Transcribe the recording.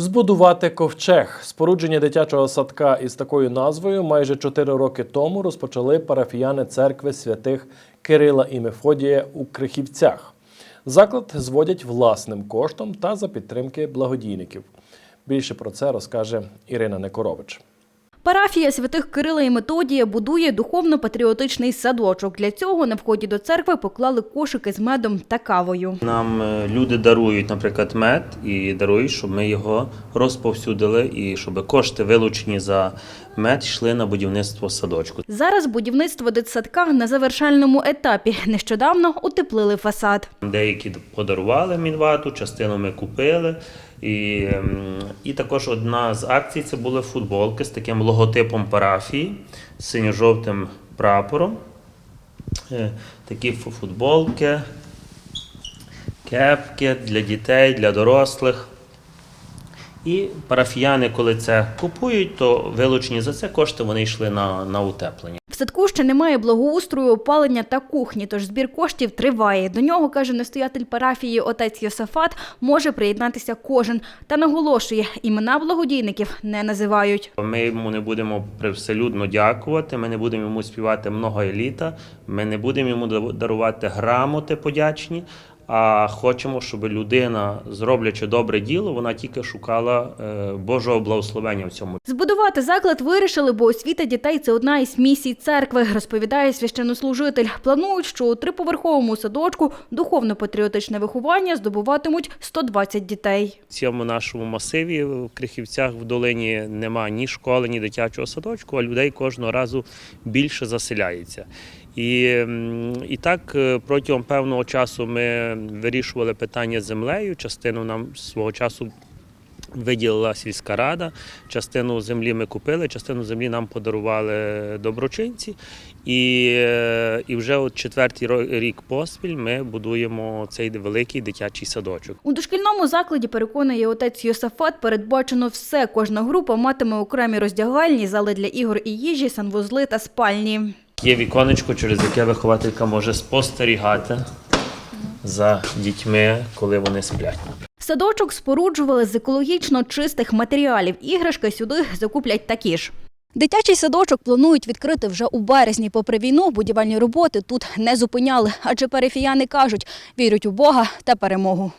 Збудувати ковчег. Спорудження дитячого садка із такою назвою майже 4 роки тому розпочали парафіяни церкви святих Кирила і Мефодія у Крихівцях. Заклад зводять власним коштом та за підтримки благодійників. Більше про це розкаже Ірина Некорович. Парафія святих Кирила і Методія будує духовно-патріотичний садочок. Для цього на вході до церкви поклали кошики з медом та кавою. Нам е, люди дарують, наприклад, мед і дарують, щоб ми його розповсюдили і щоб кошти, вилучені за мед, йшли на будівництво садочку. Зараз будівництво дитсадка на завершальному етапі. Нещодавно утеплили фасад. Деякі подарували мінвату, частину ми купили. І, ем, і також одна з акцій це були футболки з таким логотипом парафії, з синьо-жовтим прапором. Е, Такі футболки, кепки для дітей, для дорослих. І парафіяни, коли це купують, то вилучені за це кошти вони йшли на, на утеплення. Садку ще немає благоустрою, опалення та кухні, тож збір коштів триває. До нього, каже настоятель парафії отець Йосафат, може приєднатися кожен. Та наголошує, імена благодійників не називають. Ми йому не будемо привселюдно дякувати, ми не будемо йому співати много еліта, ми не будемо йому дарувати грамоти подячні, а хочемо, щоб людина, зроблячи добре діло, вона тільки шукала е, Божого благословення в цьому. Збудувати заклад вирішили, бо освіта дітей це одна із місій церкви, розповідає священнослужитель. Планують, що у триповерховому садочку духовно-патріотичне виховання здобуватимуть 120 дітей. В цьому нашому масиві в Крихівцях в долині нема ні школи, ні дитячого садочку, а людей кожного разу більше заселяється. І, і так е, протягом певного часу ми вирішували питання з землею. Частину нам свого часу виділила сільська рада, частину землі ми купили, частину землі нам подарували доброчинці. І, е, і вже от четвертий рік поспіль ми будуємо цей великий дитячий садочок. У дошкільному закладі, переконує отець Йосафат, передбачено все. Кожна група матиме окремі роздягальні, зали для ігор і їжі, санвузли та спальні. Є віконечко, через яке вихователька може спостерігати за дітьми, коли вони сплять. Садочок споруджували з екологічно чистих матеріалів. Іграшки сюди закуплять такі ж. Дитячий садочок планують відкрити вже у березні. Попри війну, будівельні роботи тут не зупиняли, адже перифіяни кажуть, вірять у Бога та перемогу.